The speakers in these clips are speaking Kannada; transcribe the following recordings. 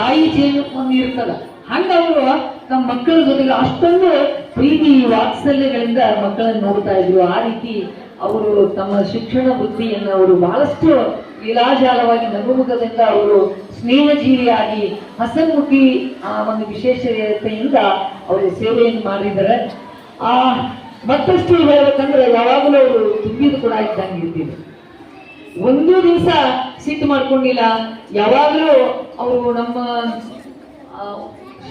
ತಾಯಿ ಒಂದು ಇರ್ತದ ಹಂಗ ಅವರು ನಮ್ಮ ಮಕ್ಕಳ ಜೊತೆಗೆ ಅಷ್ಟೊಂದು ಪ್ರೀತಿ ವಾತ್ಸಲ್ಯಗಳಿಂದ ಮಕ್ಕಳನ್ನು ನೋಡ್ತಾ ಇದ್ರು. ಆ ರೀತಿ ಅವರು ತಮ್ಮ ಶಿಕ್ಷಣ ಬುದ್ಧಿಯನ್ನು ಅವರು ಬಹಳಷ್ಟು ಲೀಲಾಜಾಲವಾಗಿ ನಗುಮುಖದಿಂದ ಅವರು ಸ್ನೇಹಜೀವಿಯಾಗಿ ಹಸನ್ಮುಖಿ, ಆ ಒಂದು ವಿಶೇಷತೆಯಿಂದ ಅವರು ಸೇವೆಯನ್ನು ಮಾಡಿದ್ದಾರೆ. ಆ, ಮತ್ತಷ್ಟು ಹೇಳ್ಬೇಕಂದ್ರೆ ಯಾವಾಗಲೂ ಅವರು ತುಂಬಿದ ಕೂಡ ಇದ್ದಂಗೆ ಇರ್ತೀವಿ. ಒಂದು ದಿವಸ ಸಿಟ್ಟು ಮಾಡ್ಕೊಂಡಿಲ್ಲ. ಯಾವಾಗಲೂ ಅವರು ನಮ್ಮ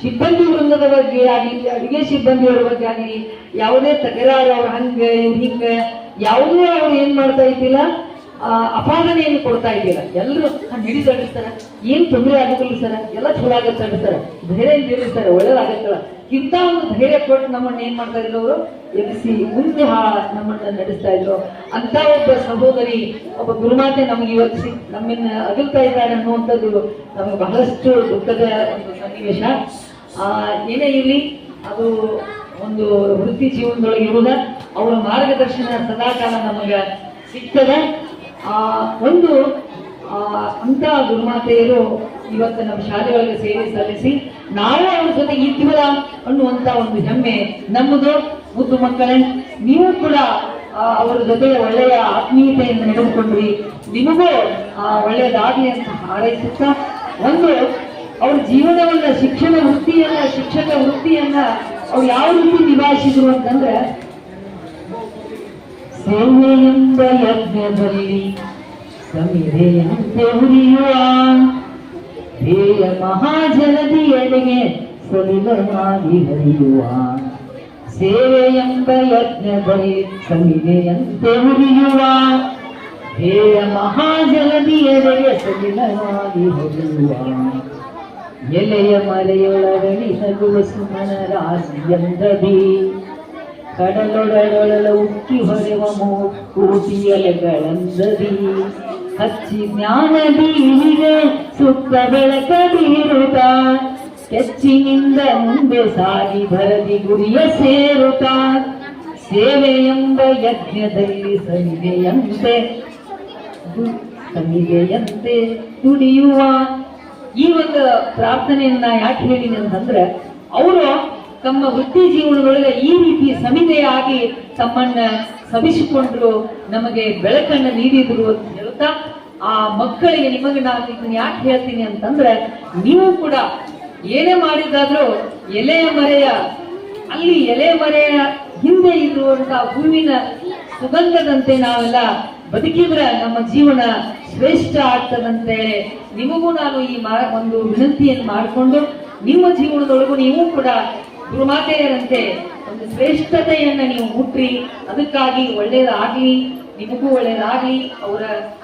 ಸಿಬ್ಬಂದಿ ವೃಂದದ ಬಗ್ಗೆ ಆಗಲಿ, ಅಡುಗೆ ಸಿಬ್ಬಂದಿಯವರ ಬಗ್ಗೆ ಆಗಲಿ, ಯಾವುದೇ ತಕರಾರು ಅವ್ರು ಹಂಗೆ ಹಿಂಗೆ, ಯಾವುದೇ ಅವ್ರು ಏನ್ ಮಾಡ್ತಾ ಇದ್ದಿಲ್ಲ ಅಪಾದನೆಯನ್ನು ಕೊಡ್ತಾ ಇದ್ದಿಲ್ಲ ಎಲ್ಲರೂ ನಡಿ ಸರ್ ಏನ್ ತೊಂದರೆ ಆಗುದಿಲ್ಲ ಸರ್? ಎಲ್ಲ ಚಲೋ ಆಗತ್ತೆ ಧೈರ್ಯ ಇದ್ದೀರಿ ಒಳ್ಳೇದಾಗತ್ತಲ್ಲ. ಇಂಥ ಒಂದು ಧೈರ್ಯ ಕೊಟ್ಟು ನಮ್ಮನ್ನ ಏನ್ ಮಾಡ್ತಾ ಇದ್ರು ಅವರು? ಎಬ್ಬಿಸಿ ಮುಂದೆ ನಮ್ಮನ್ನ ನಡೆಸ್ತಾ ಇದ್ರು. ಅಂತ ಒಬ್ಬ ಸಹೋದರಿ, ಒಬ್ಬ ಗುರುಮಾತೆ ನಮಗೆ ಇವತ್ತು ನಮ್ಮನ್ನ ಅಗಲ್ತಾ ಇದ್ದಾರೆ ಅನ್ನುವಂಥದ್ದು ನಮಗೆ ಬಹಳಷ್ಟು ದುಃಖದ ಒಂದು ಸನ್ನಿವೇಶ. ಆ, ಏನೇ ಇರಲಿ, ಅದು ಒಂದು ವೃತ್ತಿ ಜೀವನದೊಳಗೆ ಇರುವುದ? ಅವರ ಮಾರ್ಗದರ್ಶನ ಸದಾಕಾಲ ನಮಗೆ ಸಿಗ್ತದೆ. ಆ ಒಂದು ಅಂತ ಗುರುಮಾತೆಯರು ಇವತ್ತು ನಮ್ಮ ಶಾಲೆಗಳಿಗೆ ಸೇವೆ ಸಲ್ಲಿಸಿ ನಾವು ಅವ್ರ ಜೊತೆ ಇದ್ದೀವಲ್ಲ ಅನ್ನುವಂತ ಒಂದು ಹೆಮ್ಮೆ ನಮ್ಮದು. ಮುದ್ದು ಮಕ್ಕಳೇ ನೀವು ಕೂಡ ಅವರ ಜೊತೆ ಒಳ್ಳೆಯ ಆತ್ಮೀಯತೆಯಿಂದ ನಡೆದುಕೊಂಡ್ರಿ. ನಿಮಗೂ ಆ, ಒಳ್ಳೆಯದಾಗಲಿ ಅಂತ ಹಾರೈಸುತ್ತಾ ಒಂದು ಅವ್ರ ಜೀವನವನ್ನ ಶಿಕ್ಷಣ ವೃತ್ತಿಯನ್ನ ಶಿಕ್ಷಕ ವೃತ್ತಿಯನ್ನ ಅವ್ರು ಯಾವ ರೀತಿ ನಿಭಾಯಿಸಿದ್ರು ಅಂತಂದ್ರೆ ಸೇವೆಯೆಂಬ ಯಜ್ಞದಲ್ಲಿ ಸಮಿರೆಯಂತೆ ಉರಿಯುವ ಧ್ಯೇಯ ಮಹಾಜನದಿಯಡೆಗೆ ಸಲಿಲನಾಗಿ ಹರಿಯುವ. ಸೇವೆಯಂತ ಯಜ್ಞದಲ್ಲಿ ಸಮಿರೆಯಂತೆ ಉರಿಯುವ ಧ್ಯೇಯ ಮಹಾಜನದಿಯಡೆಗೆ ಸಲಿಲನಾಗಿ ಹರಿಯುವ. ಎಲೆಯ ಮರೆಯೊಳಗಣಿ ನಗುವ ಸುಮನ ರಾಶಿಯಂದದಿ ಕಡಲೊಡಲೊಳಲ ಉಕ್ಕಿ ಹೊರೆವ ಕೂಟಿಯಲೆಗಳಂದರಿ ಹಚ್ಚಿ ಜ್ಞಾನ ಬೀಳಿಗೆ ಸುತ್ತ ಬೆಳಕ ಬೀರುತ್ತ. ಕೆಚ್ಚಿನಿಂದ ಮುಂದೆ ಸಾಗಿ ಬರದಿ ಗುರಿಯ ಸೇರುತ್ತ. ಸೇವೆ ಎಂಬ ಯಜ್ಞದಲ್ಲಿ ಸಲಿಗೆಯಂತೆ ಸಲಿಗೆಯಂತೆ ದುಡಿಯುವ ಈ ಒಂದು ಪ್ರಾರ್ಥನೆಯನ್ನ ಯಾಕೆ ಹೇಳಿನಿ ಅಂತಂದ್ರೆ, ಅವರು ತಮ್ಮ ವೃತ್ತಿ ಜೀವನದೊಳಗೆ ಈ ರೀತಿ ಸಮಿತೆಯಾಗಿ ತಮ್ಮನ್ನ ಸವಿಸಿಕೊಂಡ್ರು ನಮಗೆ ಬೆಳಕನ್ನು ನೀಡಿದ್ರು ಅಂತ ಹೇಳ್ತಾ, ಆ ಮಕ್ಕಳಿಗೆ ನಿಮಗೆ ನಾನು ಇದನ್ನ ಯಾಕೆ ಹೇಳ್ತೀನಿ ಅಂತಂದ್ರೆ, ನೀವು ಕೂಡ ಏನೇ ಮಾಡಿದಾದ್ರೂ ಎಲೆಯ ಮರೆಯ, ಅಲ್ಲಿ ಎಲೆ ಮರೆಯ ಹಿಂದೆ ಇರುವಂತಹ ಹೂವಿನ ಸುಗಂಧದಂತೆ ನಾವೆಲ್ಲ ಬದುಕಿದ್ರೆ ನಮ್ಮ ಜೀವನ ಶ್ರೇಷ್ಠ ಆಗ್ತದಂತೆ. ನಿಮಗೂ ನಾನು ಈ ಒಂದು ವಿನಂತಿಯನ್ನು ಮಾಡಿಕೊಂಡು, ನಿಮ್ಮ ಜೀವನದೊಳಗೂ ನೀವು ಕೂಡ ಗುರುಮಾತೆಯರಂತೆ ಒಂದು ಶ್ರೇಷ್ಠತೆಯನ್ನ ನೀವು ಮುಟ್ರಿ ಅದಕ್ಕಾಗಿ ಒಳ್ಳೇದಾಗ್ಲಿ ನಿಮಗೂ ಒಳ್ಳೇದಾಗ್ಲಿ ಅವರ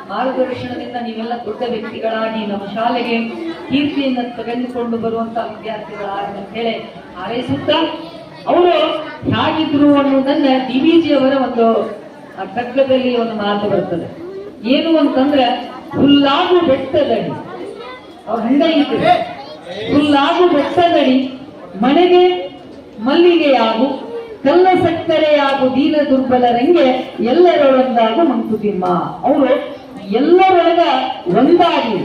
ಮಾರ್ಗದರ್ಶನದಿಂದ ನೀವೆಲ್ಲ ದೊಡ್ಡ ವ್ಯಕ್ತಿಗಳಾಗಿ ನಮ್ಮ ಶಾಲೆಗೆ ಕೀರ್ತಿಯನ್ನು ತೆಗೆದುಕೊಂಡು ಬರುವಂತ ವಿದ್ಯಾರ್ಥಿಗಳಾಗಿ ಅಂತ ಹೇಳಿ ಹಾರೈಸುತ್ತಾ ಅವರು ಹೇಗಿದ್ರು ಅನ್ನೋದನ್ನ ಡಿ ವಿ ಜಿ ಅವರ ಒಂದು ಕಗ್ಗದಲ್ಲಿ ಒಂದು ಮಾತು ಬರ್ತದೆ. ಏನು ಅಂತಂದ್ರೆ ಹುಲ್ಲಾಗು ಬೆಟ್ಟದಡಿ. ಅವ್ರ ಹಂಗ ಇದ್ರು ಹುಲ್ಲಾಗು ಬೆಟ್ಟದಡಿ ಮನೆಗೆ ಮಲ್ಲಿಗೆಯಾಗು ಕಲ್ಲ ಸಕ್ಕರೆಯಾಗು ದೀನ ದುರ್ಬಲರಂಗೆ ಎಲ್ಲರೊಳಗಾಗು ಮಂಕುತಿಮ್ಮ. ಅವರು ಎಲ್ಲರೊಳಗ ಒಂದಾಗಿ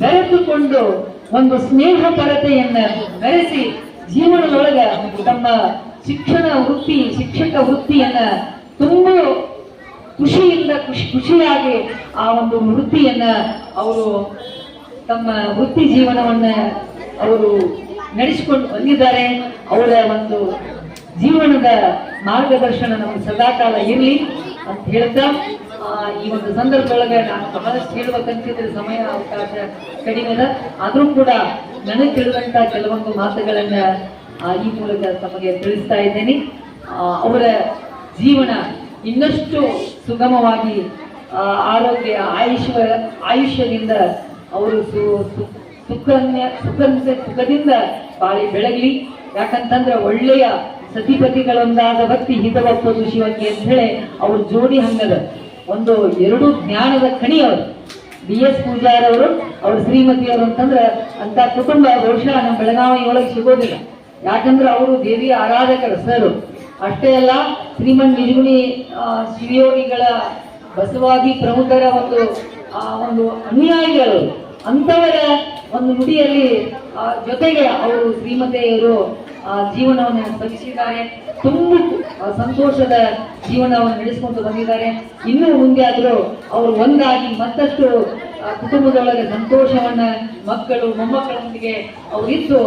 ಬೆರೆತುಕೊಂಡು ಒಂದು ಸ್ನೇಹ ಪರತೆಯನ್ನ ಬೆರೆಸಿ ಜೀವನದೊಳಗ ತಮ್ಮ ಶಿಕ್ಷಣ ವೃತ್ತಿ, ಶಿಕ್ಷಕ ವೃತ್ತಿಯನ್ನ ತುಂಬ ಖುಷಿಯಿಂದ ಖುಷಿ, ಖುಷಿಯಾಗಿ ಆ ಒಂದು ವೃತ್ತಿಯನ್ನ ಅವರು ತಮ್ಮ ವೃತ್ತಿ ಜೀವನವನ್ನ ಅವರು ನಡೆಸಿಕೊಂಡು ಬಂದಿದ್ದಾರೆ. ಅವರ ಒಂದು ಜೀವನದ ಮಾರ್ಗದರ್ಶನ ನಮಗೆ ಸದಾಕಾಲ ಇರಲಿ ಅಂತ ಹೇಳ್ತಾ ಈ ಒಂದು ಸಂದರ್ಭದೊಳಗೆ ನಾನು ಬಹಳಷ್ಟು ಹೇಳ್ಬೇಕಂತಿದ್ರೆ ಸಮಯ, ಅವಕಾಶ ಕಡಿಮೆ ಆದರೂ ಕೂಡ ನನಗೆ ತಿಳಿದಂತ ಕೆಲವೊಂದು ಮಾತುಗಳನ್ನ ಈ ಮೂಲಕ ತಮಗೆ ತಿಳಿಸ್ತಾ ಇದ್ದೇನೆ. ಅವರ ಜೀವನ ಇನ್ನಷ್ಟು ಸುಗಮವಾಗಿ ಆರೋಗ್ಯ ಆಯುಷ್ಯ ಆಯುಷ್ಯದಿಂದ ಅವರು ಸು- ಸುಖನ್ಯ ಸುಖಂದ ಸುಖದಿಂದ ಬಾಳಿ ಬೆಳಗಲಿ. ಯಾಕಂತಂದ್ರೆ ಒಳ್ಳೆಯ ಸತಿಪತಿಗಳೊಂದಾದ ಭಕ್ತಿ ಹಿತವಪ್ಪದು ಶಿವಕ್ಕೆ ಅಂತ ಹೇಳಿ ಅವ್ರ ಜೋಡಿ ಹಂಗದ. ಒಂದು ಎರಡು ಜ್ಞಾನದ ಕಣಿ ಅವರು. ಬಿ ಎಸ್ ಪೂಜಾರ್ ಅವರು ಶ್ರೀಮತಿಯವರು ಅಂತಂದ್ರೆ ಅಂತ ಕುಟುಂಬ ಬಹುಶಃ ನಮ್ಮ ಬೆಳಗಾವಿ ಒಳಗೆ ಸಿಗೋದಿಲ್ಲ. ಯಾಕಂದ್ರೆ ಅವರು ದೇವಿಯ ಆರಾಧಕರ ಸರ್. ಅಷ್ಟೇ ಅಲ್ಲ, ಶ್ರೀಮನ್ ನಿಜಗುಣಿ ಶಿವಯೋಗಿಗಳ ಬಸವಾದಿ ಪ್ರಮುಖರ ಒಂದು, ಆ, ಒಂದು ಅನುಯಾಯಿಗಳು ಅಂತವರ ಒಂದು ನುಡಿಯಲ್ಲಿ ಜೊತೆಗೆ ಅವರು ಶ್ರೀಮತೆಯರು ಆ, ಜೀವನವನ್ನು ಸಲ್ಲಿಸಿದ್ದಾರೆ ತುಂಬ ಸಂತೋಷದ ಜೀವನವನ್ನು ನಡೆಸಿಕೊಂಡು ಬಂದಿದ್ದಾರೆ. ಇನ್ನೂ ಮುಂದೆ ಆದರೂ ಅವರು ಒಂದಾಗಿ ಮತ್ತಷ್ಟು ಕುಟುಂಬದೊಳಗೆ ಸಂತೋಷವನ್ನ ಮಕ್ಕಳು ಮೊಮ್ಮಕ್ಕಳೊಂದಿಗೆ ಅವರಿದ್ದು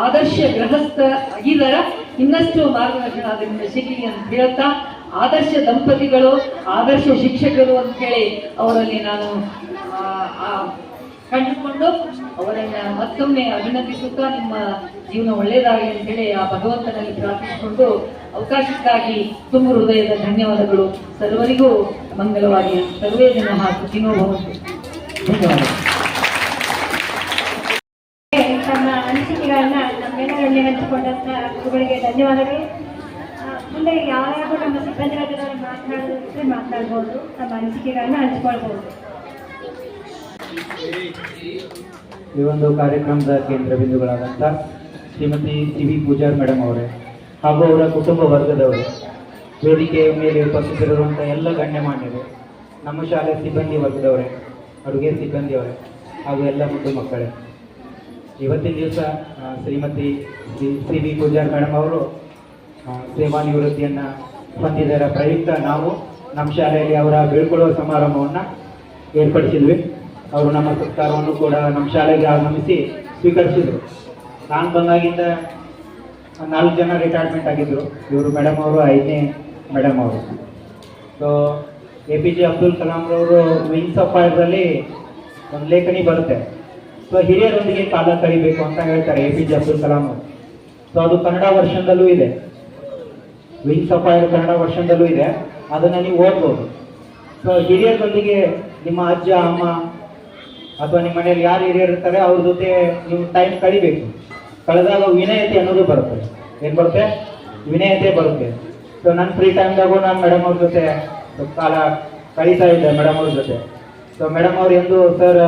ಆದರ್ಶ ಗೃಹಸ್ಥ ಆಗಿದ್ದಾರ. ಇನ್ನಷ್ಟು ಮಾರ್ಗದರ್ಶನ ಅದರಿಂದ ಸಿಗಲಿ ಅಂತ ಹೇಳ್ತಾ ಆದರ್ಶ ದಂಪತಿಗಳು ಆದರ್ಶ ಶಿಕ್ಷಕರು ಅಂತ ಹೇಳಿ ಅವರಲ್ಲಿ ನಾನು ಕಂಡುಕೊಂಡು ಅವರನ್ನ ಮತ್ತೊಮ್ಮೆ ಅಭಿನಂದಿಸುತ್ತಾ ನಿಮ್ಮ ಜೀವನ ಒಳ್ಳೆಯದಾಗಲಿ ಅಂತ ಹೇಳಿ ಆ ಭಗವಂತನಲ್ಲಿ ಪ್ರಾರ್ಥಿಸಿಕೊಂಡು ಅವಕಾಶಕ್ಕಾಗಿ ತುಂಬ ಹೃದಯದ ಧನ್ಯವಾದಗಳು. ಸರ್ವರಿಗೂ ಮಂಗಲವಾಗಿ ಸರ್ವೇ ಜನ ಸುಖಿನೋ ಭವಂತು. ಧನ್ಯವಾದ ತಮ್ಮ ಅನಿಸಿಕೆಗಳನ್ನ ನಮ್ಮೆಲ್ಲರಲ್ಲಿ ಹಂಚಿಕೊಂಡಂತ ಗುರುಗಳಿಗೆ ಧನ್ಯವಾದಗಳು. ಮುಂದೆ ಯಾರ್ಯಾರು ನಮ್ಮ ಸಿಬ್ಬಂದಿ ವರ್ಗದವರು ಮಾತನಾಡಿದ್ರೆ ಮಾತನಾಡ್ಬೋದು ತಮ್ಮ ಅನಿಸಿಕೆಗಳನ್ನ ಹಂಚ್ಕೊಳ್ಬೋದು. ಈ ಒಂದು ಕಾರ್ಯಕ್ರಮದ ಕೇಂದ್ರ ಬಿಂದುಗಳಾದಂಥ Shrimati C V Pujar madam ಅವರೇ ಹಾಗೂ ಅವರ ಕುಟುಂಬ ವರ್ಗದವರು, ವೇದಿಕೆಯ ಮೇಲೆ ಉಪಸ್ಥಿತರಿರುವಂಥ ಎಲ್ಲ ಗಣ್ಯಮಾನ್ಯರು, ನಮ್ಮ ಶಾಲೆ ಸಿಬ್ಬಂದಿ ವರ್ಗದವರೇ, ಅಡುಗೆ ಸಿಬ್ಬಂದಿಯವರೇ ಹಾಗೂ ಎಲ್ಲ ಮುದ್ದು ಮಕ್ಕಳೇ. ಇವತ್ತಿನ ದಿವಸ Shrimati C V Pujar madam ಅವರು ಸೇವಾ ನಿವೃತ್ತಿಯನ್ನು ಹೊಂದಿದರ ಪ್ರಯುಕ್ತ ನಾವು ನಮ್ಮ ಶಾಲೆಯಲ್ಲಿ ಅವರ ಬೀಳ್ಕೊಳ್ಳುವ ಸಮಾರಂಭವನ್ನು ಏರ್ಪಡಿಸಿದ್ವಿ. ಅವರು ನಮ್ಮ ಸತ್ಕಾರವನ್ನು ಕೂಡ ನಮ್ಮ ಶಾಲೆಗೆ ಆಗಮಿಸಿ ಸ್ವೀಕರಿಸಿದರು. ನಾನು ಬಂದಾಗಿಂದ ನಾಲ್ಕು ಜನ ರಿಟೈರ್ಮೆಂಟ್ ಆಗಿದ್ದರು ಇವರು ಮೇಡಮ್ ಅವರು, ಐದನೇ ಮೇಡಮ್ ಅವರು. So A P J Abdul ಕಲಾಂರವರು wings of ಫೈರ್ದಲ್ಲಿ ಒಂದು ಲೇಖನಿ ಬರುತ್ತೆ. ಸೊ ಹಿರಿಯರೊಂದಿಗೆ ಕಾಲ ಕಳಿಬೇಕು ಅಂತ ಹೇಳ್ತಾರೆ A P J Abdul Kalam ಅವರು. ಸೊ ಅದು ಕನ್ನಡ ವರ್ಷನ್ದಲ್ಲೂ ಇದೆ. ವಿಂಗ್ಸ್ ಆಫ್ ಫೈರ್ ಕನ್ನಡ ವರ್ಷನ್ದಲ್ಲೂ ಇದೆ. ಅದನ್ನು ನೀವು ಓದ್ಬೋದು. ಸೊ ಹಿರಿಯರೊಂದಿಗೆ ನಿಮ್ಮ ಅಜ್ಜ, ಅಮ್ಮ ಅಥವಾ ನಿಮ್ಮ ಮನೆಯಲ್ಲಿ ಯಾರು ಹಿರಿಯರು ಇರ್ತಾರೆ, ಅವ್ರ ಜೊತೆ ನೀವು ಟೈಮ್ ಕಳಿಬೇಕು. ಕಳೆದಾಗ ವಿನಯತೆ ಅನ್ನೋದು ಬರುತ್ತೆ. ಏನು ಬರುತ್ತೆ? ವಿನಯತೆ ಬರುತ್ತೆ. ಸೊ ನನ್ನ ಫ್ರೀ ಟೈಮ್ದಾಗೂ ನಾನು ಮೇಡಮ್ ಅವ್ರ ಜೊತೆ ಕಾಲ ಕಳೀತಾ ಇದ್ದೆ ಮೇಡಮ್ ಅವ್ರ ಜೊತೆ. ಸೊ ಮೇಡಮ್ ಅವ್ರು ಎಂದು ಸರ್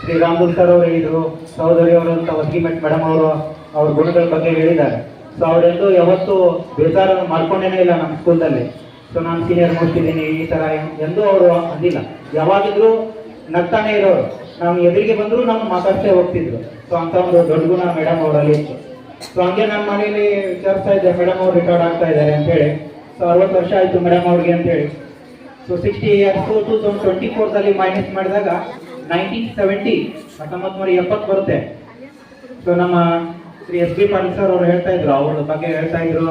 ಶ್ರೀ ರಾಮದುಲ್ ಸರ್ ಅವರು ಹೇಳಿದರು. ಸಹೋದರಿ ಅವರು ಅಂತ ಒದಗಿಮೆಟ್ ಮೇಡಮ್ ಅವರು ಅವ್ರ ಗುಣಗಳ ಬಗ್ಗೆ ಹೇಳಿದ್ದಾರೆ. ಸೊ ಅವರೆಂದು ಯಾವತ್ತೂ ಬೇಸಾರ ಮಾಡ್ಕೊಂಡೇನೇ ಇಲ್ಲ ನಮ್ಮ ಸ್ಕೂಲ್ದಲ್ಲಿ ಸೊ ನಾನು ಸೀನಿಯರ್ ನೋಡ್ತಿದ್ದೀನಿ ಈ ಥರ ಎಂದು ಅವರು ಅಂದಿಲ್ಲ. ಯಾವಾಗಿದ್ರು ನಗ್ತಾನೆ ಇರೋರು. ನಾವು ಎದುರಿಗೆ ಬಂದರೂ ನಾವು ಮಾತಾಡ್ತೇ ಹೋಗ್ತಿದ್ರು. ಸೊ ಅಂತ ಒಂದು ದೊಡ್ಡ ಗುಣ ಮೇಡಮ್ ಅವರಲ್ಲಿ ಇತ್ತು. ಸೊ ಹಂಗೆ ನಮ್ಮ ಮನೇಲಿ ವಿಚಾರಿಸ್ತಾ ಇದ್ದೆ ಮೇಡಮ್ ಅವ್ರು ರಿಟೈರ್ಡ್ ಆಗ್ತಾ ಇದ್ದಾರೆ ಅಂತೇಳಿ ಸೊ ಅರವತ್ತು ವರ್ಷ ಆಯಿತು ಮೇಡಮ್ ಅವ್ರಿಗೆ ಅಂತೇಳಿ so sixty years two thousand twenty ಫೋರ್ದಲ್ಲಿ minus ಮಾಡಿದಾಗ ನೈನ್ಟೀನ್ ಸೆವೆಂಟಿ ಹತ್ತೊಂಬತ್ತು ನೂರ ಎಪ್ಪತ್ತು ಬರುತ್ತೆ. ಸೊ ನಮ್ಮ Shri S B Patil sir ಅವರು ಹೇಳ್ತಾ ಇದ್ರು, ಅವ್ರ ಬಗ್ಗೆ ಹೇಳ್ತಾ ಇದ್ರು.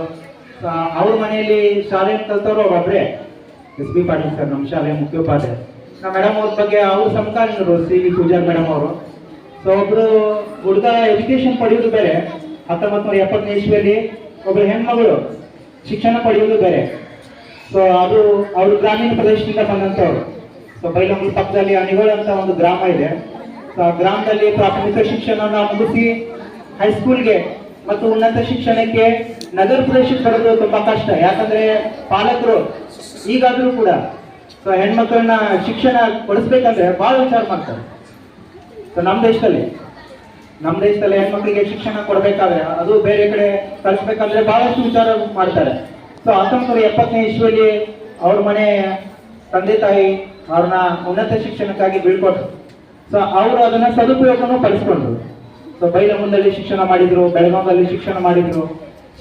ಅವ್ರ ಮನೆಯಲ್ಲಿ ಶಾಲೆ ಕಲ್ತವ್ರು ಅವ್ರು ಒಬ್ಬರೇ ಎಸ್ ಬಿ ಪಾಟೀಲ್ ಸರ್ ನಮ್ಮ ಶಾಲೆಯ ಮುಖ್ಯೋಪಾಧ್ಯಾಯ. ನಮ್ಮ ಮೇಡಮ್ ಅವ್ರ ಬಗ್ಗೆ ಅವರು ಸಮಕಾಲೀನರು ಸಿ ವಿ. ಪೂಜಾರ್ ಮೇಡಮ್ ಅವರು. ಸೊ ಒಬ್ರು ಹುಡುಗ ಎಜುಕೇಶನ್ ಪಡೆಯೋದು ಬೇರೆ ಹತ್ತೊಂಬತ್ತು ನೂರ ಎಪ್ಪತ್ತನೇ ಇಸ್ವಿಯಲ್ಲಿ ಒಬ್ರು ಹೆಣ್ಮಗಳು ಶಿಕ್ಷಣ ಪಡೆಯೋದು ಬೇರೆ. ಸೊ ಅದು ಅವರು ಗ್ರಾಮೀಣ ಪ್ರದೇಶದಿಂದ ಬಂದಂಥವ್ರು. ಸೊ ಬೈಲಮ್ಮ ಪಕ್ಕದಲ್ಲಿ ಅಣಿಗೋಳ ಅಂತ ಒಂದು ಗ್ರಾಮ ಇದೆ. ಸೊ ಆ ಗ್ರಾಮದಲ್ಲಿ ಪ್ರಾಥಮಿಕ ಶಿಕ್ಷಣವನ್ನು ಮುಗಿಸಿ ಹೈಸ್ಕೂಲ್ಗೆ ಮತ್ತು ಉನ್ನತ ಶಿಕ್ಷಣಕ್ಕೆ ನಗರ ಪ್ರದೇಶಕ್ಕೆ ಬರೋದು ತುಂಬಾ ಕಷ್ಟ. ಯಾಕಂದ್ರೆ ಪಾಲಕರು ಈಗಾದರೂ ಕೂಡ ಸೊ ಹೆಣ್ಮಕ್ಳನ್ನ ಶಿಕ್ಷಣ ಕೊಡಿಸ್ಬೇಕಂದ್ರೆ ಬಹಳ ವಿಚಾರ ಮಾಡ್ತಾರೆ. ಸೊ ನಮ್ಮ ದೇಶದಲ್ಲಿ ನಮ್ಮ ದೇಶದಲ್ಲಿ ಹೆಣ್ಮಕ್ಳಿಗೆ ಶಿಕ್ಷಣ ಕೊಡಬೇಕಾದ್ರೆ ಅದು ಬೇರೆ ಕಡೆ ಕಳಿಸ್ಬೇಕಂದ್ರೆ ಬಹಳಷ್ಟು ವಿಚಾರ ಮಾಡ್ತಾರೆ. ಸೊ ಹತ್ತೊಂಬತ್ತು ನೂರ ಎಪ್ಪತ್ತನೇ ಇಸ್ವಿಯಲ್ಲಿ ಅವ್ರ ಮನೆ ತಂದೆ ತಾಯಿ ಅವ್ರನ್ನ ಉನ್ನತ ಶಿಕ್ಷಣಕ್ಕಾಗಿ ಬೀಳ್ಕೊಟ್ರು. ಸೊ ಅವರು ಅದನ್ನ ಸದುಪಯೋಗನೂ ಪಡಿಸ್ಕೊಂಡ್ರು. ಸೊ ಬೈಲಮುಂದಲ್ಲಿ ಶಿಕ್ಷಣ ಮಾಡಿದ್ರು, ಬೆಳಗಾವದಲ್ಲಿ ಶಿಕ್ಷಣ ಮಾಡಿದ್ರು.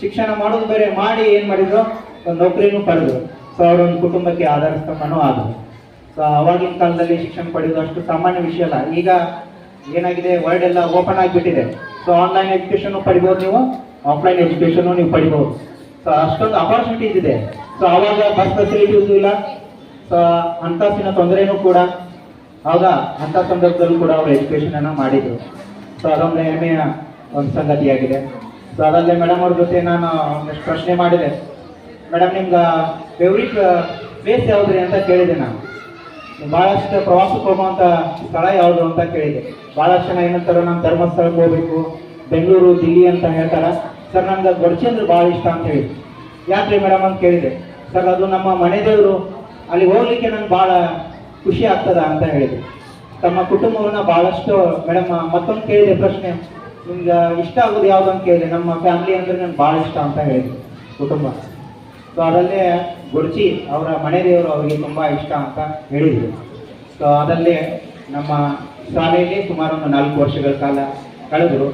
ಶಿಕ್ಷಣ ಮಾಡೋದು ಬೇರೆ, ಮಾಡಿ ಏನ್ ಮಾಡಿದ್ರು? ನೌಕರಿನೂ ಪಡೆದ್ರು. ಸೊ, ಅವರೊಂದು ಕುಟುಂಬಕ್ಕೆ ಆಧಾರ ಸ್ತಂಭನೂ ಆದ್ರು ಸೊ, ಅವಾಗಿನ ಕಾಲದಲ್ಲಿ ಶಿಕ್ಷಣ ಪಡೆಯೋದು ಅಷ್ಟು ಸಾಮಾನ್ಯ ವಿಷಯ ಅಲ್ಲ. ಈಗ ಏನಾಗಿದೆ ವರ್ಲ್ಡ್ ಎಲ್ಲ ಓಪನ್ ಆಗಿಬಿಟ್ಟಿದೆ. ಸೊ ಆನ್ಲೈನ್ ಎಜುಕೇಶನ್ ಪಡಿಬೋದು ನೀವು ಆಫ್ಲೈನ್ ಎಜುಕೇಶನ್ ನೀವು ಪಡಿಬೋದು. ಸೊ, ಅಷ್ಟೊಂದು ಅಪಾರ್ಚುನಿಟೀಸ್ ಇದೆ. ಸೊ, ಅವಾಗ ಬಸ್ ಫೆಸಿಲಿಟೀಸ್ ಇಲ್ಲ ಸೊ, ಹಣಕಾಸಿನ ತೊಂದರೆನೂ ಕೂಡ. ಹೌದಾ ಅಂತ ಸಂದರ್ಭದಲ್ಲೂ ಕೂಡ ಅವರು ಎಜುಕೇಶನ್ ಅನ್ನ ಮಾಡಿದ್ರು. ಸೊ, ಅದೊಂದು ಹೆಮ್ಮೆಯ ಒಂದು ಸಂಗತಿಯಾಗಿದೆ. ಸೊ ಅದಲ್ಲೇ ಮೇಡಮ್ ಅವ್ರ ಜೊತೆ ನಾನು ಒಂದಷ್ಟು ಪ್ರಶ್ನೆ ಮಾಡಿದೆ. ಮೇಡಮ್, ನಿಮ್ಗೆ ಫೇವ್ರಿಟ್ ಪ್ಲೇಸ್ ಯಾವ್ದ್ರಿ ಅಂತ ಕೇಳಿದೆ ನಾನು. ಬಹಳಷ್ಟು ಪ್ರವಾಸಕ್ಕೆ ಹೋಗುವಂತ ಸ್ಥಳ ಯಾವುದು ಅಂತ ಕೇಳಿದೆ. ಬಹಳಷ್ಟು ಜನ ಏನಂತಾರ ನಾನು ಧರ್ಮಸ್ಥಳಕ್ಕೆ ಹೋಗ್ಬೇಕು, ಬೆಂಗಳೂರು, ದಿಲ್ಲಿ ಅಂತ ಹೇಳ್ತಾರೆ. ಸರ್ ನನಗೆ ಗೊಡಚಂದ್ರ ಭಾಳ ಇಷ್ಟ ಅಂತ ಹೇಳಿ. ಯಾಕ್ರಿ ಮೇಡಮ್ ಅಂತ ಕೇಳಿದೆ. ಸರ್, ಅದು ನಮ್ಮ ಮನೆ ದೇವರು, ಅಲ್ಲಿ ಹೋಗ್ಲಿಕ್ಕೆ ನಂಗೆ ಭಾಳ ಖುಷಿ ಆಗ್ತದ ಅಂತ ಹೇಳಿದೆ. ತಮ್ಮ ಕುಟುಂಬವನ್ನು ಬಹಳಷ್ಟು, ಮೇಡಮ್, ಮತ್ತೊಂದು ಕೇಳಿದೆ ಪ್ರಶ್ನೆ. ನಿಮ್ಗೆ ಇಷ್ಟ ಆಗೋದು ಯಾವ್ದು ಅಂತ ಕೇಳಿದೆ. ನಮ್ಮ ಫ್ಯಾಮಿಲಿ ಅಂದ್ರೆ ನನಗೆ ಭಾಳ ಇಷ್ಟ ಅಂತ ಹೇಳಿದೆ. ಕುಟುಂಬ. ಸೊ ಅದಲ್ಲೇ ಗುಡ್ಚಿ ಅವರ ಮನೆ ದೇವರು ಅವರಿಗೆ ತುಂಬ ಇಷ್ಟ ಅಂತ ಹೇಳಿದರು. ಸೊ ಅದಲ್ಲೇ ನಮ್ಮ ಶಾಲೆಯಲ್ಲಿ ಸುಮಾರು ಒಂದು ನಾಲ್ಕು ವರ್ಷಗಳ ಕಾಲ ಕಳೆದರು.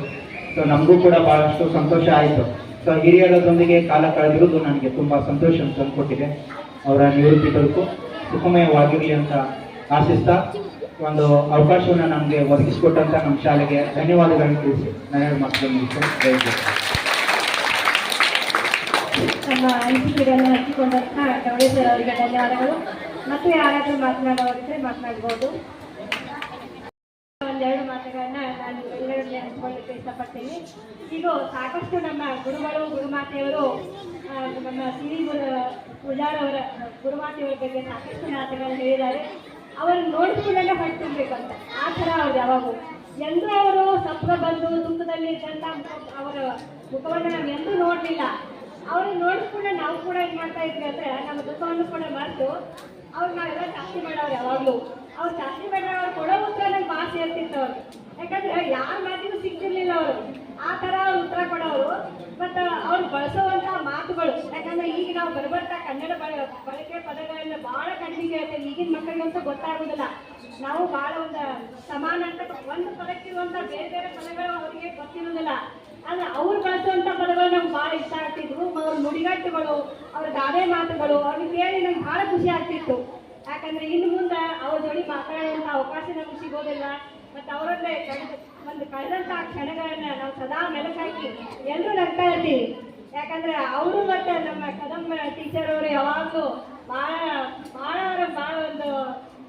ಸೊ ನಮಗೂ ಕೂಡ ಬಹಳಷ್ಟು ಸಂತೋಷ ಆಯಿತು. ಸೊ ಹಿರಿಯರದೊಂದಿಗೆ ಕಾಲ ಕಳೆದಿರೋದು ನನಗೆ ತುಂಬ ಸಂತೋಷ ತಂದುಕೊಟ್ಟಿದೆ. ಅವರ ನಿವೃತ್ತಿ ತಲುಪು ಸುಖಮಯವಾಗಿರಲಿ ಅಂತ ಆಶಿಸ್ತಾ ಒಂದು ಅವಕಾಶವನ್ನು ನಮಗೆ ಒದಗಿಸಿಕೊಟ್ಟಂತ ನಮ್ಮ ಶಾಲೆಗೆ ಧನ್ಯವಾದಗಳನ್ನು ತಿಳಿಸಿ. ನನ್ನ ಜೈ ಜೈ. ನಮ್ಮ ಅನಿಸಿಕೆಗಳನ್ನು ಹಂಚಿಕೊಂಡಂತ ಗೌರಿ ಸರ್ ಅವರಿಗೆ ಧನ್ಯವಾದಗಳು. ಮತ್ತು ಯಾರಾದರೂ ಮಾತನಾಡೋರಿದ್ರೆ ಮಾತನಾಡ್ಬೋದು. ಒಂದೆರಡು ಮಾತುಗಳನ್ನ ನಾನು ಎಲ್ಲರಲ್ಲಿ ಹಂಚಿಕೊಳ್ಳಿಕ್ಕೆ ಇಷ್ಟಪಡ್ತೀನಿ. ಈಗ ಸಾಕಷ್ಟು ನಮ್ಮ ಗುರುಗಳು, ಗುರುಮಾತೆಯವರು ನಮ್ಮ ಸಿರಿ ಗುರು ಪೂಜಾರವರ ಗುರುಮಾತೆಯವರ ಬಗ್ಗೆ ಸಾಕಷ್ಟು ಮಾತುಗಳನ್ನು ಹೇಳಿದ್ದಾರೆ. ಅವರು ನೋಡಿಸ್ಕೊಂಡೇ ಹೊಟ್ಟೆ ತಿನ್ಬೇಕಂತ ಆ ಥರ ಅವ್ರು ಯಾವಾಗೂ. ಎಲ್ಲರೂ ಅವರು ಸಪ್ಪ ಬಂದು ದುಃಖದಲ್ಲಿ ಇದ್ದಂಥ ಅವರ ಮುಖವನ್ನು ನಾವು ಎಂದೂ ನೋಡಲಿಲ್ಲ. ಅವ್ರನ್ನ ನೋಡಿಸ್ಕೊಂಡೆ ನಾವು ಕೂಡ ಏನು ಮಾಡ್ತಾ ಇದ್ವಿ ಅಂದ್ರೆ ನಮ್ಮ ದುಃಖವನ್ನು ಕೂಡ ಮರೆತು ಅವ್ರು ನಾವೆಲ್ಲ ಜಾಸ್ತಿ ಮಾಡೋರು ಯಾವಾಗಲೂ. ಅವ್ರು ಜಾಸ್ತಿ ಮಾಡಿದ್ರೆ ಅವ್ರು ಕೊಡೋ ಉತ್ತರ ನಂಗೆ ಭಾಳ ಸೇರ್ತಿತ್ತು ಅವ್ರು. ಯಾಕಂದ್ರೆ ಯಾರ ಮಾತಿಗೂ ಸಿಗ್ತಿರ್ಲಿಲ್ಲ ಅವರು. ಆ ಥರ ಅವ್ರು ಉತ್ತರ ಕೊಡೋರು. ಮತ್ತು ಅವ್ರು ಬಳಸುವಂತ ಮಾತುಗಳು. ಯಾಕಂದ್ರೆ ಈಗ ನಾವು ಬರಬರ್ತಾ ಕನ್ನಡ ಬಳ ಬಳಕೆ ಪದಗಳನ್ನ ಭಾಳ ಕಡಿಮೆ ಇರುತ್ತೆ. ಈಗಿನ ಮಕ್ಕಳಿಗಂತೂ ಗೊತ್ತಾಗೋದಿಲ್ಲ. ನಾವು ಬಹಳ ಒಂದು ಸಮಾನ ಅಂತ ಒಂದು ಪದಕ್ಕಿರುವಂತ ಬೇರೆ ಬೇರೆ ಪದಗಳು ಅವರಿಗೆ ಗೊತ್ತಿರೋದಿಲ್ಲ ಆದ್ರೆ ಅವ್ರು ಬಳಸುವಂತ ಪದಗಳು ನಮ್ಗೆ ಬಹಳ ಇಷ್ಟ ಆಗ್ತಿದ್ರು ಅವ್ರ ನುಡಿಗಟ್ಟುಗಳು, ಅವ್ರ ಗಾದೆ ಮಾತುಗಳು, ಅವ್ರಿಗೆ ಕೇಳಿ ನಮ್ಗೆ ಬಹಳ ಖುಷಿ ಆಗ್ತಿತ್ತು. ಯಾಕಂದ್ರೆ ಇನ್ನು ಮುಂದೆ ಅವ್ರ ಜೋಡಿ ಮಾತಾಡುವಂತ ಅವಕಾಶ ನಮ್ಗೆ ಸಿಗೋದಿಲ್ಲ. ಮತ್ತೆ ಅವರಲ್ಲೇ ಒಂದು ಕಳೆದಂತ ಕ್ಷಣಗಳನ್ನ ನಾವು ಸದಾ ಮೆಲುಕಾಕಿ ಎಲ್ಲರೂ ನಗ್ತಾ ಇರ್ತೀವಿ. ಯಾಕಂದ್ರೆ ಅವರು ಮತ್ತೆ ನಮ್ಮ ಕದಂಬ ಟೀಚರ್ ಅವರು ಯಾವಾಗಲೂ ಬಹಳ ಬಹಳ ಅವ್ರ ಭಾಳ ಒಂದು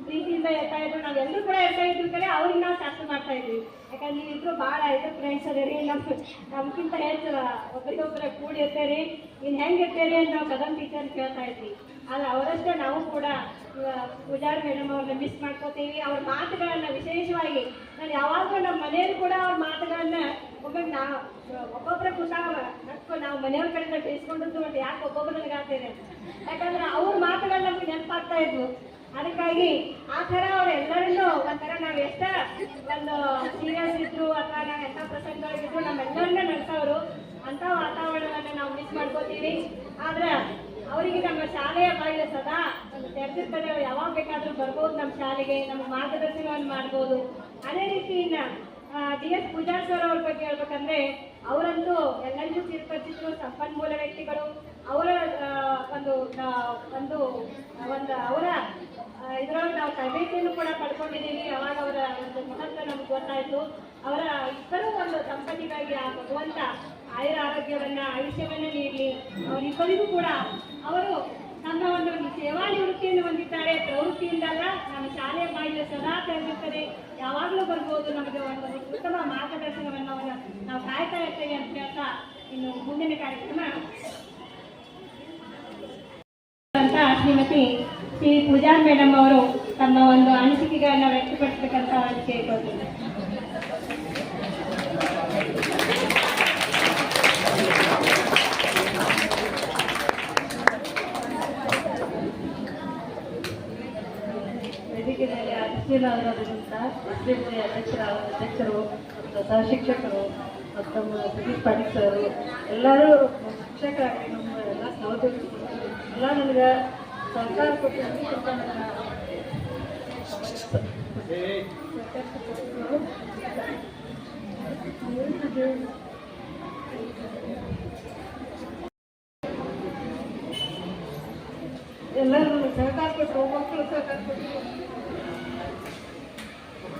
ಪ್ರೀತಿಯಿಂದ ಇರ್ತಾ ಇದ್ರು. ನಾವೆಲ್ಲರೂ ಕೂಡ ಹೇಳ್ತಾ ಇದ್ರು ಕಡೆ ಅವ್ರಿಗೆ ನಾವು ಶಾಸ್ತ್ರ ಮಾಡ್ತಾ ಇದ್ವಿ. ಯಾಕಂದ್ರೆ ನೀವಿಬ್ರು ಭಾಳ ಇದು ಫ್ರೆಂಡ್ಸ್ ಅದರಿ ನಮ್ಮ ನಮ್ಗಿಂತ ಹೆಚ್ಚು ಒಬ್ಬರಿಗೊಬ್ಬರ ಕೂಡಿ ಇರ್ತೀರಿ ಇನ್ನು ಹೆಂಗೆ ಇರ್ತೀರಿ ಅಂತ ನಾವು ಕದಮ್ ಟೀಚರ್ ಕೇಳ್ತಾ ಇದ್ವಿ. ಆದ್ರೆ ಅವರಷ್ಟೇ ನಾವು ಕೂಡ ಪೂಜಾರ್ ಮೇಡಮ್ ಅವ್ರನ್ನ ಮಿಸ್ ಮಾಡ್ಕೋತೀವಿ. ಅವ್ರ ಮಾತುಗಳನ್ನ ವಿಶೇಷವಾಗಿ, ನಾನು ಯಾವಾಗಲೂ ನಮ್ಮ ಮನೆಯಲ್ಲಿ ಕೂಡ ಅವ್ರ ಮಾತುಗಳನ್ನ ಒಬ್ಬರು ನಾವು ಒಬ್ಬೊಬ್ಬರ ಕೂತಾಗ ನಡ್ಕೊ, ನಾವು ಮನೆಯವ್ರ ಕಡೆಯಿಂದ ಬೇಸ್ಕೊಂಡಿದ್ದು ಮತ್ತೆ ಯಾಕೆ ಒಬ್ಬೊಬ್ಬರು ನನಗಾಗ್ತೇನೆ ಯಾಕಂದ್ರೆ ಅವ್ರ ಮಾತುಗಳು ನಮ್ಗೆ ನೆನಪಾಗ್ತಾ ಇದ್ವು. ಅದಕ್ಕಾಗಿ ಆ ಥರ ಅವ್ರು ಒಂಥರ ನಾವು ಎಷ್ಟ ಒಂದು ಸೀರಿಯಸ್ ಇದ್ರು ಅಥವಾ ನಾವು ಎಂಥ ಪ್ರಸಂಗಗಳಿದ್ರು ನಮ್ಮೆಲ್ಲರನ್ನ ನಡೆಸೋರು ಅಂತ ವಾತಾವರಣವನ್ನು ನಾವು ಮಿಸ್ ಮಾಡ್ಕೋತೀವಿ. ಆದ್ರೆ ಅವರಿಗೆ ನಮ್ಮ ಶಾಲೆಯ ಬಾಗಿಲು ಸದಾ ಒಂದು ತೆರೆದಿರ್ತಾರೆ ಅವ್ರು ಯಾವಾಗ ಬೇಕಾದ್ರೂ ಬರ್ಬೋದು ನಮ್ಮ ಶಾಲೆಗೆ ನಮ್ಮ ಮಾರ್ಗದರ್ಶನವನ್ನು ಮಾಡ್ಬೋದು. ಅದೇ ರೀತಿ ಇನ್ನ ಡಿ ಎಸ್ ಪೂಜಾರ್ ಸರ್ ಅವ್ರ ಬಗ್ಗೆ ಹೇಳ್ಬೇಕಂದ್ರೆ ಅವರಂತೂ ಎಲ್ಲರಿಗೂ ಚಿರಪರಿಚಿತರು ಸಂಪನ್ಮೂಲ ವ್ಯಕ್ತಿಗಳು. ಅವರ ಒಂದು ಒಂದು, ಅವರ ತರಬೇತಿಯನ್ನು ಕೂಡ ಪಡ್ಕೊಂಡಿದ್ದೀವಿ. ಅವಾಗ ಅವರ ಒಂದು ಮಹತ್ವ ನಮ್ಗೆ ಗೊತ್ತಾಯ್ತು. ಅವರ ಇಬ್ಬರು ಒಂದು ದಂಪತಿಗಾಗಿ ಆ ಭಗವಂತ ಆಯುರ ಆರೋಗ್ಯವನ್ನ, ಆಯುಷ್ಯವನ್ನ ನೀಡಲಿ. ಅವರಿಬ್ಬರಿಗೂ ಕೂಡ ಅವರು ತಮ್ಮ ಒಂದು ಸೇವಾ ನಿವೃತ್ತಿಯನ್ನು ಹೊಂದಿದ್ದಾರೆ. ಪ್ರವೃತ್ತಿಯಿಂದಲ್ಲ ನಮ್ಮ ಶಾಲೆಯ ಬಾಯಿಯ ಸದಾ ತೆರೆದಿರ್ತದೆ ಯಾವಾಗಲೂ ಬರ್ಬೋದು. ನಮಗೆ ಒಂದು ಉತ್ತಮ ಮಾರ್ಗದರ್ಶನವನ್ನು ಅವರ ನಾವು ಕಾಯ್ತಾ ಇರ್ತೇವೆ ಅಂತ ಹೇಳ್ತಾ ಇನ್ನು ಮುಂದಿನ ಕಾರ್ಯಕ್ರಮ. ಅಂತ ಶ್ರೀಮತಿ ಶ್ರೀ ಪೂಜಾ ಮೇಡಮ್ ಅವರು ತಮ್ಮ ಒಂದು ಅನಿಸಿಕೆಗಳನ್ನ ವ್ಯಕ್ತಪಡಿಸಬೇಕಂತ ಕೇಳ್ಕೊಳ್ತೀನಿ. ವೇದಿಕೆಯಲ್ಲಿ ಅಧ್ಯಕ್ಷರ ಸಹ ಶಿಕ್ಷಕರು ಮತ್ತು ಪಾಟೀಲ್ ಸರ್ ಎಲ್ಲರೂ ಶಿಕ್ಷಕರಾಗಿ ನಮ್ಮ ಎಲ್ಲ ಸಹೋದರಿ ಎಲ್ಲ ನನಗೆ ಸರ್ಕಾರ ಎಲ್ಲರೂ ಸಹಕಾರ ಕೊಟ್ಟರು ಮಕ್ಕಳು ಸಹಕಾರ ಕೊಟ್ಟರು